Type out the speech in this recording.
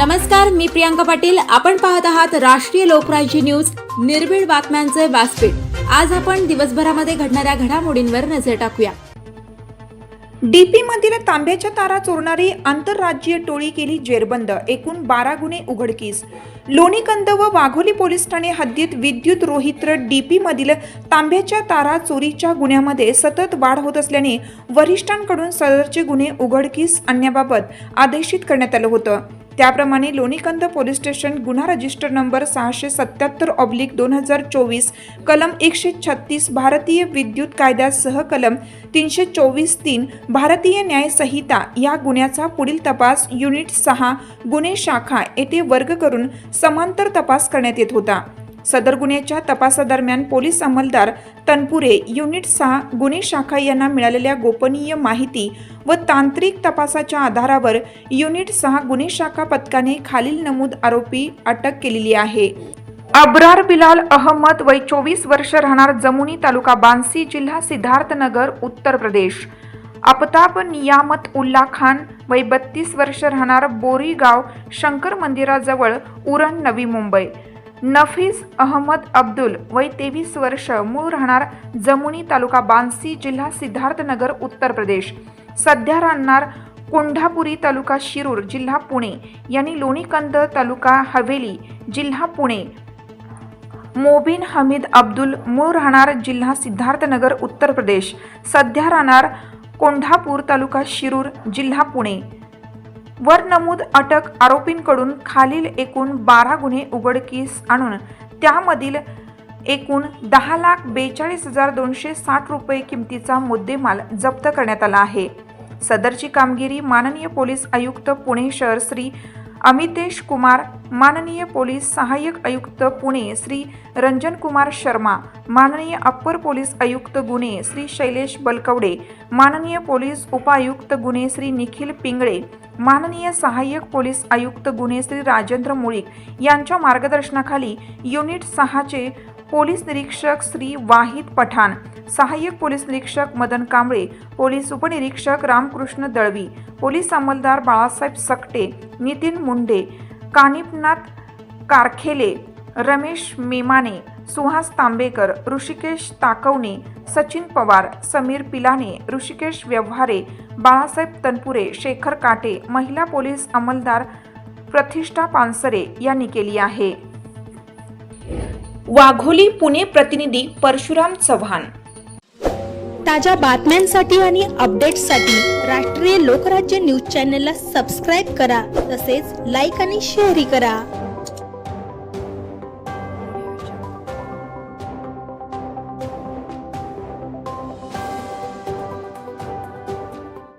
नमस्कार मी प्रियांका पाटील. आपण पाहत आहात राष्ट्रीय लोकराज्य न्यूज. निर्भीड बातम्यांचे व्यासपीठ. आज आपण दिवसभरामध्ये घडणाऱ्या घडामोडींवर नजर टाकूया. डीपी मधील तांब्याच्या तारा चोरणारी आंतरराज्यीय टोळी केली जेरबंद एकूण बारा गुन्हे उघडकीस. लोणीकंद व वाघोली पोलीस ठाणे हद्दीत विद्युत रोहित्र डीपी मधील तांब्याच्या तारा चोरीच्या गुन्ह्यामध्ये सतत वाढ होत असल्याने वरिष्ठांकडून सदरचे गुन्हे उघडकीस आणण्याबाबत आदेशित करण्यात आलं होतं. त्याप्रमाणे लोणीकंद पोलीस स्टेशन गुन्हा रजिस्टर नंबर सहाशे सत्याहत्तर ऑब्लिक दोन हजार चोवीस कलम एकशे छत्तीस भारतीय विद्युत कायद्यासह कलम तीनशे चोवीस तीन भारतीय न्याय संहिता या गुन्ह्याचा पुढील तपास युनिट सहा गुन्हे शाखा येथे वर्ग करून समांतर तपास करण्यात येत होता. सदर गुन्ह्याच्या तपासादरम्यान पोलीस अंमलदार तनपुरे युनिट सहा गुन्हे शाखा यांना मिळालेल्या गोपनीय माहिती व तांत्रिक तपासाच्या आधारावर युनिट सहा गुन्हे शाखा पथकाने खालील नमूद आरोपी अटक केलेली आहे. अब्रार बिलाल अहमद वय चोवीस वर्ष राहणार जमुनी तालुका बांसी जिल्हा सिद्धार्थनगर उत्तर प्रदेश. अपताब नियामत उल्ला खान वय बत्तीस वर्ष राहणार बोरीगाव शंकर मंदिराजवळ उरण नवी मुंबई. नफीस अहमद अब्दुल वय तेवीस वर्ष मूळ राहणार जमुनी तालुका बांसी जिल्हा सिद्धार्थनगर उत्तर प्रदेश. सध्या राहणार कोंढापुरी तालुका शिरूर जिल्हा पुणे. यांनी लोणीकंद तालुका हवेली जिल्हा पुणे. मोबिन हमीद अब्दुल मूळ राहणार जिल्हा सिद्धार्थनगर उत्तर प्रदेश. सध्या राहणार कोंढापूर तालुका शिरूर जिल्हा पुणे. वर नमूद अटक आरोपींकडून खालील एकूण बारा गुन्हे उघडकीस आणून त्यामधील एकूण दहा लाख बेचाळीस हजार दोनशे साठ रुपये किमतीचा मुद्देमाल जप्त करण्यात आला आहे. सदरची कामगिरी माननीय पोलीस आयुक्त पुणे शहर श्री अमितेश कुमार माननीय पोलीस सहाय्यक आयुक्त पुणे श्री रंजन कुमार शर्मा माननीय अप्पर पोलीस आयुक्त गुन्हे श्री शैलेश बलकवडे माननीय पोलीस उपायुक्त गुन्हे श्री निखिल पिंगळे माननीय सहाय्यक पोलीस आयुक्त गुन्हे श्री राजेंद्र मुळीक यांच्या मार्गदर्शनाखाली युनिट सहाचे पोलीस निरीक्षक श्री वाहिद पठाण सहाय्यक पोलीस निरीक्षक मदन कांबळे पोलीस उपनिरीक्षक रामकृष्ण दळवी पोलीस अंमलदार बाळासाहेब सकटे नितीन मुंडे कानिपनाथ कारखेले रमेश मेमाने सुहास तांबेकर ऋषिकेश ताकवणे सचिन पवार समीर पिलाने ऋषिकेश व्यवहारे बाळासाहेब तनपुरे शेखर काटे महिला पोलीस अंमलदार प्रतिष्ठा पानसरे यांनी केली आहे. वाघोली पुणे प्रतिनिधी परशुराम चव्हाण. ताज्या बातम्यांसाठी आणि अपडेट्ससाठी राष्ट्रीय लोकराज्य न्यूज चॅनलला सबस्क्राईब करा तसेच लाईक आणि शेअरही करा.